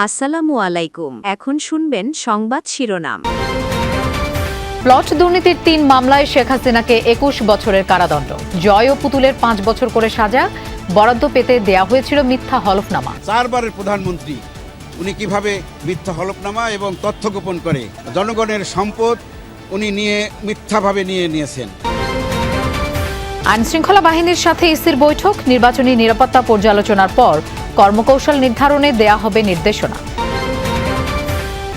আসসালামু আলাইকুম। এখন শুনবেন সংবাদ শিরোনাম। প্লট দুর্নীতির তিন মামলায় শেখ হাসিনাকে একুশ বছরের কারাদণ্ড। জয় ও পুতুলের পাঁচ বছর করে সাজা বরাদ্দ পেতে দেয়া হয়েছিল মিথ্যা হলফনামা। চারবারের প্রধানমন্ত্রী উনি কীভাবে মিথ্যা হলফনামা এবং তথ্য গোপন করে জনগণের সম্পদ উনি নিয়ে মিথ্যাভাবে নিয়ে নিয়েছেন। আইন শৃঙ্খলা বাহিনীর সাথে ইসির বৈঠক নির্বাচনী নিরাপত্তা পর্যালোচনার পর কর্মকৌশল নির্ধারণে দেয়া হবে নির্দেশনা।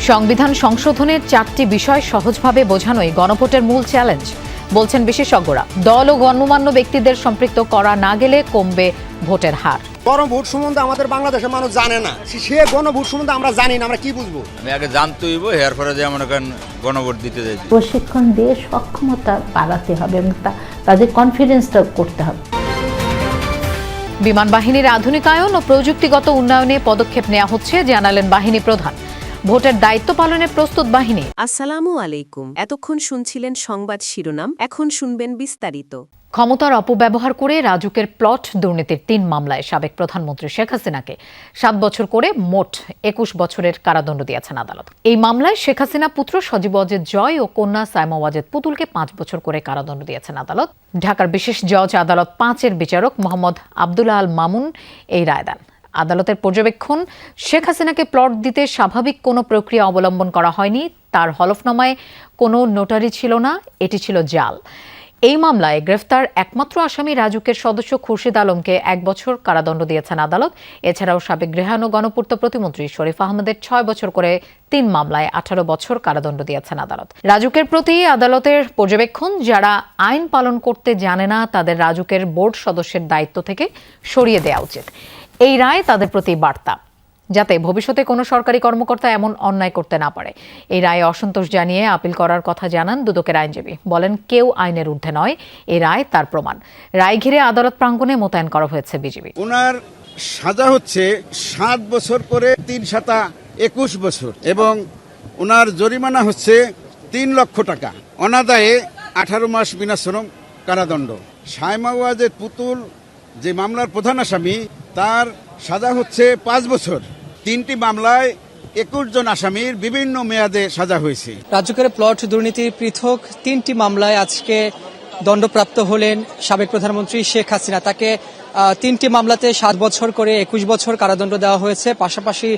সংবিধান সংশোধনের চারটি বিষয় সহজভাবে বোঝানোই গণভোটের মূল চ্যালেঞ্জ বলছেন বিশেষজ্ঞরা। দল ও গণ্যমান্য ব্যক্তিদের সম্পৃক্ত করা না গেলে কমবে ভোটের হার। গণভোট সম্বন্ধে আমাদের বাংলাদেশের মানুষ জানে না। সে গণভোট সম্বন্ধে আমরা জানি না আমরা কি বুঝব? আমি আগে জানতে হইব এর যে করেন গণভোট দিতে যাইছি প্রশিক্ষণ দিয়ে সক্ষমতা বাড়াতে হবে এবং তা- তাদের কনফিডেন্সটা করতে হবে। বিমান বাহিনীর আধুনিকায়ন ও প্রযুক্তিগত উন্নয়নে পদক্ষেপ নেওয়া হচ্ছে, জানালেন বাহিনী প্রধান। ভোটের দায়িত্ব পালনে প্রস্তুত বাহিনী। আসসালামু আলাইকুম। এতক্ষণ শুনছিলেন সংবাদ শিরোনাম, এখন শুনবেন বিস্তারিত। ক্ষমতার অপব্যবহার করে রাজুকের প্লট দুর্নীতির তিন মামলায় সাবেক প্রধানমন্ত্রী শেখ হাসিনাকে সাত বছর করে মোট একুশ বছরের কারাদণ্ড দিয়েছেন আদালত। এই মামলায় শেখ হাসিনা পুত্র সজীব অজেদ জয় ও কন্যা সাইমা ওয়াজেদ পুতুলকে পাঁচ বছর করে কারাদণ্ড দিয়েছেন আদালত। ঢাকার বিশেষ জজ আদালত পাঁচের বিচারক মোহাম্মদ আবদুল্লাহ আল মামুন এই রায় দেন। আদালতের পর্যবেক্ষণ, শেখ হাসিনাকে প্লট দিতে স্বাভাবিক কোনো প্রক্রিয়া অবলম্বন করা হয়নি, তার হলফনামায় কোনো নোটারি ছিল না, এটি ছিল জাল। এই মামলায় গ্রেফতার একমাত্র আসামি রাজুকের সদস্য খুরশিদ আলমকে এক বছর কারাদণ্ড দিয়েছেন আদালত। এছাড়াও সাবেক গৃহায়ণ ও গণপূর্ত প্রতিমন্ত্রী শরীফ আহমেদের ছয় বছর করে তিন মামলায় আঠারো বছর কারাদণ্ড দিয়েছেন আদালত। রাজুকের প্রতি আদালতের পর্যবেক্ষণ, যারা আইন পালন করতে জানে না, তাদের রাজুকের বোর্ড সদস্যের দায়িত্ব থেকে সরিয়ে দেওয়া উচিত। এই রায় তাদের প্রতি বার্তা। যাতে ভবিষ্যতে কোনো সরকারি কর্মকর্তা এমন অন্যায় করতে না পারে। এই রায়ে অসন্তোষ জানিয়ে আপিল করার কথা জানান দুদকের আইনজীবী। বলেন, কেউ আইনের ঊর্ধ্বে নয় এই রায় তার প্রমাণ। রায় ঘিরে আদালত প্রাঙ্গণে মোতায়েন করা হয়েছে বিজিবি। ওনার সাজা হচ্ছে সাত বছর করে তিন সাতা একুশ বছর এবং ওনার জরিমানা হচ্ছে তিন লক্ষ টাকা। অনাদায়ে আঠারো মাস বিনাশ্রম কারাদণ্ড। সাইমা ওয়াজেদ পুতুল, যে মামলার প্রধান আসামি, তার সাজা হচ্ছে পাঁচ বছর। তিনটি মামলায় একুশ জন আসামির বিভিন্ন মেয়াদে সাজা হয়েছে। রাজ্যকের প্লট দুর্নীতির পৃথক তিনটি মামলায় আজকে দণ্ডপ্রাপ্ত হলেন সাবেক প্রধানমন্ত্রী শেখ হাসিনা। তাকে তিনটি মামলাতে সাত বছর করে একুশ বছর কারাদণ্ড দেওয়া হয়েছে। পাশাপাশি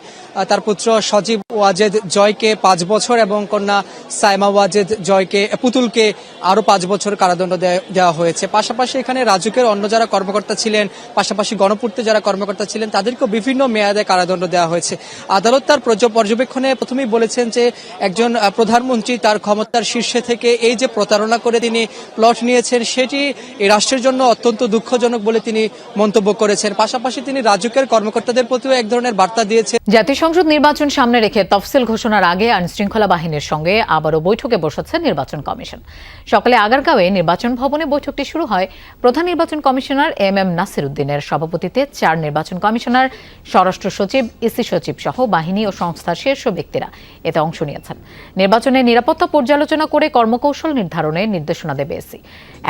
তার পুত্র সজীব ওয়াজেদ জয়কে পাঁচ বছর এবং কন্যা সাইমা ওয়াজেদ জয়কে পুতুলকে আরও পাঁচ বছর কারাদণ্ড দেওয়া হয়েছে। পাশাপাশি এখানে রাজুকের অন্য যারা কর্মকর্তা ছিলেন, পাশাপাশি গণপূর্তে যারা কর্মকর্তা ছিলেন, তাদেরকেও বিভিন্ন মেয়াদে কারাদণ্ড দেওয়া হয়েছে। আদালত তার পর্যবেক্ষণে প্রথমেই বলেছেন যে, একজন প্রধানমন্ত্রী তার ক্ষমতার শীর্ষে থেকে এই যে প্রতারণা করে তিনি প্লট নিয়েছেন, সেটি রাষ্ট্রের জন্য অত্যন্ত দুঃখজনক বলে তিনি মন্তব্য করেছেন। পাশাপাশি তিনি রাজুকের কর্মকর্তাদের প্রতিও এক ধরনের বার্তা দিয়েছেন। জাতীয় সংসদ নির্বাচন সামনে রেখে তফসিল ঘোষণার আগে আইন শৃঙ্খলা বাহিনীর সঙ্গে আবারও বৈঠকে বসেছে নির্বাচন কমিশন। সকালে আগারগাঁওয়ে নির্বাচন ভবনে বৈঠকটি শুরু হয়। প্রধান নির্বাচন কমিশনার এম এম নাসির উদ্দিনের সভাপতিত্বে চার নির্বাচন কমিশনার, স্বরাষ্ট্র সচিব, ইসি সচিব সহ বাহিনী ও সংস্থার শীর্ষ ব্যক্তিরা এতে অংশ নিয়েছেন। নির্বাচনের নিরাপত্তা পর্যালোচনা করে কর্মকৌশল নির্ধারণের নির্দেশনা দেবে এসি।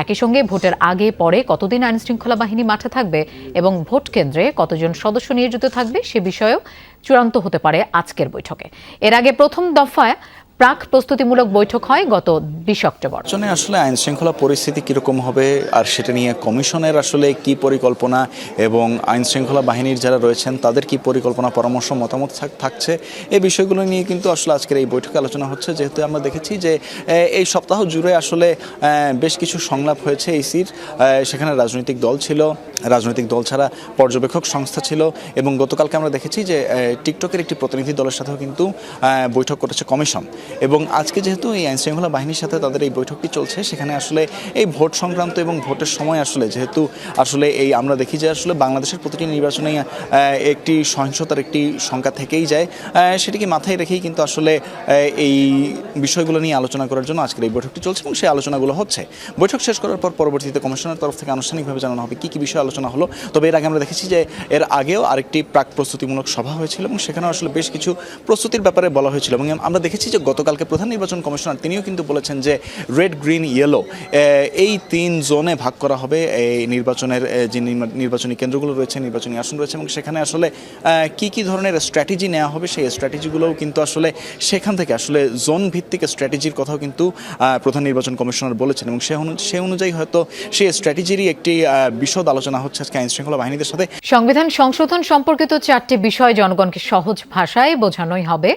একই সঙ্গে ভোটের আগে পরে কতদিন আইন শৃঙ্খলা বাহিনী মাঠে থাকবে এবং ভোট কেন্দ্রে কতজন সদস্য নিয়োজিত থাকবে সে বিষয়েও চূড়ান্ত হতে পারে আজকের বৈঠকে। এর আগে প্রথম দফায় প্রাক প্রস্তুতিমূলক বৈঠক হয় গত বিশ অক্টোবর আসলে আইন শৃঙ্খলা পরিস্থিতি কীরকম হবে আর সেটা নিয়ে কমিশনের আসলে কি পরিকল্পনা এবং আইন শৃঙ্খলা বাহিনীর যারা রয়েছেন, তাদের কি পরিকল্পনা, পরামর্শ, মতামত থাকছে? এই বিষয়গুলো নিয়ে কিন্তু আসলে আজকের এই বৈঠকে আলোচনা হচ্ছে। যেহেতু আমরা দেখেছি যে এই সপ্তাহ জুড়ে আসলে বেশ কিছু সংলাপ হয়েছে ইসির। সেখানে রাজনৈতিক দল ছিল। রাজনৈতিক দল ছাড়া পর্যবেক্ষক সংস্থা ছিল এবং গতকালকে আমরা দেখেছি যে টিকটকের একটি প্রতিনিধি দলের সাথেও কিন্তু বৈঠক করেছে কমিশন। এবং আজকে যেহেতু এই আইন শৃঙ্খলা বাহিনীর সাথে তাদের এই বৈঠকটি চলছে। সেখানে আসলে এই ভোট সংক্রান্ত এবং ভোটের সময় আসলে যেহেতু আসলে এই আমরা দেখি যে আসলে বাংলাদেশের প্রতিটি নির্বাচনে একটি সহিংসতার একটি সংখ্যা থেকেই যায়। সেটিকে মাথায় রেখেই কিন্তু আসলে এই বিষয়গুলো নিয়ে আলোচনা করার জন্য আজকের এই বৈঠকটি চলছে এবং সেই আলোচনাগুলো হচ্ছে। বৈঠক শেষ করার পর পরবর্তীতে কমিশনের তরফ থেকে আনুষ্ঠানিকভাবে জানানো হবে কী কী বিষয়ে আলোচনা হলো। তবে এর আগে আমরা দেখেছি যে এর আগেও আরেকটি প্রাক প্রস্তুতিমূলক সভা হয়েছিল এবং সেখানে আসলে বেশ কিছু প্রস্তুতির ব্যাপারে বলা হয়েছিল। এবং আমরা দেখেছি যে গতকালকে প্রধান নির্বাচন কমিশনার, তিনিও কিন্তু বলেছেন যে রেড গ্রিন ইয়েলো এই তিন জোনে ভাগ করা হবে। এই নির্বাচনের যে নির্বাচনী কেন্দ্রগুলো রয়েছে, নির্বাচনী আসন রয়েছে এবং সেখানে আসলে কি কি ধরনের স্ট্র্যাটেজি নেওয়া হবে সেই স্ট্র্যাটেজিগুলোও কিন্তু আসলে সেখান থেকে আসলে জোন ভিত্তিক স্ট্র্যাটেজির কথাও কিন্তু প্রধান নির্বাচন কমিশনার বলেছেন এবং সে অনুযায়ী হয়তো সেই স্ট্র্যাটেজিরই একটি বিশদ আলোচনা হচ্ছে আজকে আইন শৃঙ্খলা বাহিনীদের সাথে। সংবিধান সংশোধন সম্পর্কিত চারটি বিষয় জনগণকে সহজ ভাষায় বোঝানোই হবে।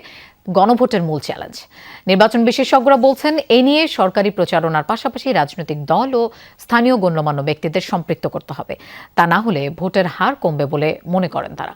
গণভোটের মূল চ্যালেঞ্জ। নির্বাচন বিশেষজ্ঞরা বলছেন, এ নিয়ে সরকারি প্রচারণার পাশাপাশি রাজনৈতিক দল ও স্থানীয় গণ্যমান্য ব্যক্তিদের সম্পৃক্ত করতে হবে। তা না হলে ভোটের হার কমবে বলে মনে করেন তারা।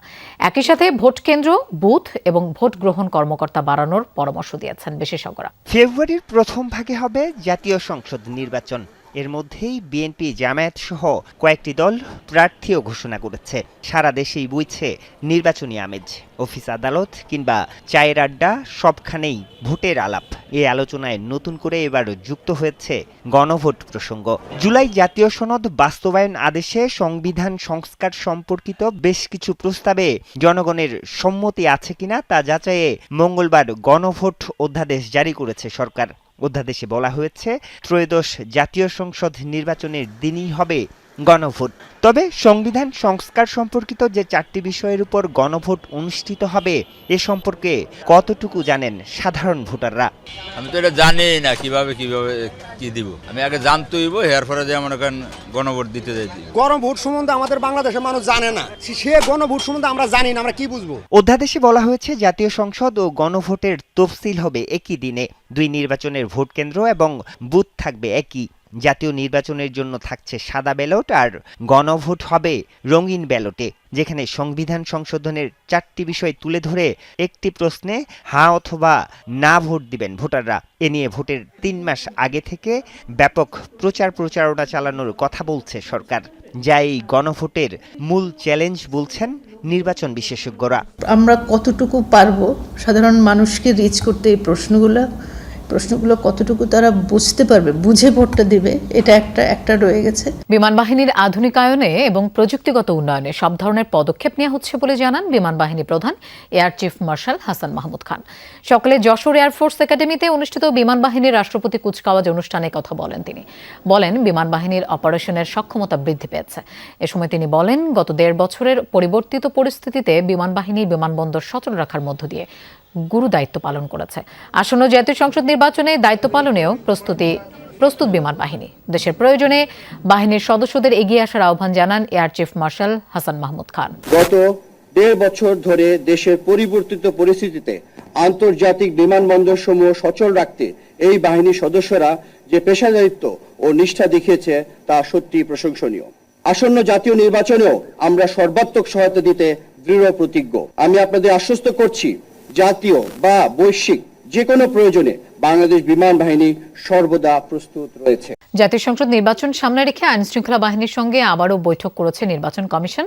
একই সাথে ভোট কেন্দ্র, বুথ এবং ভোট গ্রহণ কর্মকর্তা বাড়ানোর পরামর্শ দিয়েছেন বিশেষজ্ঞরা। ফেব্রুয়ারির প্রথম ভাগে হবে জাতীয় সংসদ নির্বাচন। এর মধ্যেই বিএনপি জামায়াত সহ কয়েকটি দল প্রার্থীও ঘোষণা করেছে। সারা দেশেই বইছে নির্বাচনী আমেজ। অফিস আদালত কিংবা চায়ের আড্ডা সবখানেই ভোটের আলাপ। এই আলোচনায় নতুন করে এবার যুক্ত হয়েছে গণভোট প্রসঙ্গ। জুলাই জাতীয় সনদ বাস্তবায়ন আদেশে সংবিধান সংস্কার সম্পর্কিত বেশ কিছু প্রস্তাবে জনগণের সম্মতি আছে কিনা তা যাচাইয়ে মঙ্গলবার গণভোট অধ্যাদেশ জারি করেছে সরকার। অধ্যাদেশে বলা হয়েছে ত্রয়োদশ জাতীয় সংসদ নির্বাচনের দিনই হবে গণভোট। তবে সংবিধান সংস্কার সম্পর্কিত যে চারটি বিষয়ের উপর গণভোট অনুষ্ঠিত হবে এ সম্পর্কে কতটুকু জানেন সাধারণ ভোটাররা? আমি তো এটা জানি না কীভাবে কীভাবে কি দিব? আমি আগে জানতে হইব হেয়ার পরে যে মনে করেন গণভোট দিতে যাইছি গণভোট সম্বন্ধে আমাদের বাংলাদেশের মানুষ জানে না। সে গণভোট সম্বন্ধে আমরা জানি না আমরা কি বুঝব? অধ্যাদেশে বলা হয়েছে জাতীয় সংসদ ও গণভোটের তফসিল হবে একই দিনে। দুই নির্বাচনের ভোট কেন্দ্র এবং বুথ থাকবে একই। জাতীয় নির্বাচনের জন্য থাকছে সাদা ব্যালট আর গণভোট হবে রঙিন ব্যালটে, যেখানে সংবিধান সংশোধনের চারটি বিষয় তুলে ধরে একটি প্রশ্নে হা অথবা না ভোট দিবেন ভোটাররা। এ নিয়ে ভোটের তিন মাস আগে থেকে ব্যাপক প্রচার প্রচারণা চালানোর কথা বলছে সরকার, যা এই গণভোটের মূল চ্যালেঞ্জ বলছেন নির্বাচন বিশেষজ্ঞরা। আমরা কতটুকু পারব সাধারণ মানুষকে রিচ করতে এই প্রশ্নগুলো? প্রশ্নগুলো কতটুকু তারা বুঝতে পারবে, বুঝে ভোটটা দিবে, এটা একটা একটা রয়ে গেছে। বিমান বাহিনীর আধুনিকায়নে এবং প্রযুক্তিগত উন্নয়নে সব ধরনের পদক্ষেপ নেওয়া হচ্ছে বলে জানান বিমান বাহিনী প্রধান air chief marshal Hasan Mahmud Khan. সকালে যশোর এয়ারফোর্স একাডেমিতে অনুষ্ঠিত বিমান বাহিনীর রাষ্ট্রপতি কুচকাওয়াজ অনুষ্ঠানে কথা বলেন তিনি। বলেন বিমান বাহিনীর অপারেশনের সক্ষমতা বৃদ্ধি পেয়েছে। এ সময় তিনি বলেন, গত দেড় বছরের পরিবর্তিত পরিস্থিতিতে বিমান বাহিনী বিমানবন্দর সচল রাখার মধ্য দিয়ে গুরু দায়িত্ব পালন করেছে। আসন্ন জাতীয় সংসদ নির্বাচনে দায়িত্ব পালনেও প্রস্তুতি, প্রস্তুত বিমান বাহিনী। দেশের প্রয়োজনে বাহিনীর সদস্যদের এগিয়ে আসার আহ্বান জানান air chief marshal Hasan Mahmud Khan. গত দেড় বছর ধরে দেশের পরিবর্তিত পরিস্থিতিতে আন্তর্জাতিক বিমানবন্দর সমূহ সচল রাখতে এই বাহিনীর সদস্যরা যে পেশাদারিত্ব ও নিষ্ঠা দেখিয়েছে তা সত্যি প্রশংসনীয়। আসন্ন জাতীয় নির্বাচনেও আমরা সর্বাত্মক সহায়তা দিতে দৃঢ় প্রতিজ্ঞ। আমি আপনাদের আশ্বস্ত করছি জাতীয় বা বৈশ্বিক যে কোনো প্রয়োজনে বাংলাদেশ বিমান বাহিনী সর্বদা প্রস্তুত রয়েছে। জাতীয় সংসদ নির্বাচন সামনে রেখে আইন শৃঙ্খলা বাহিনীর সঙ্গে আবারও বৈঠক করেছে নির্বাচন কমিশন।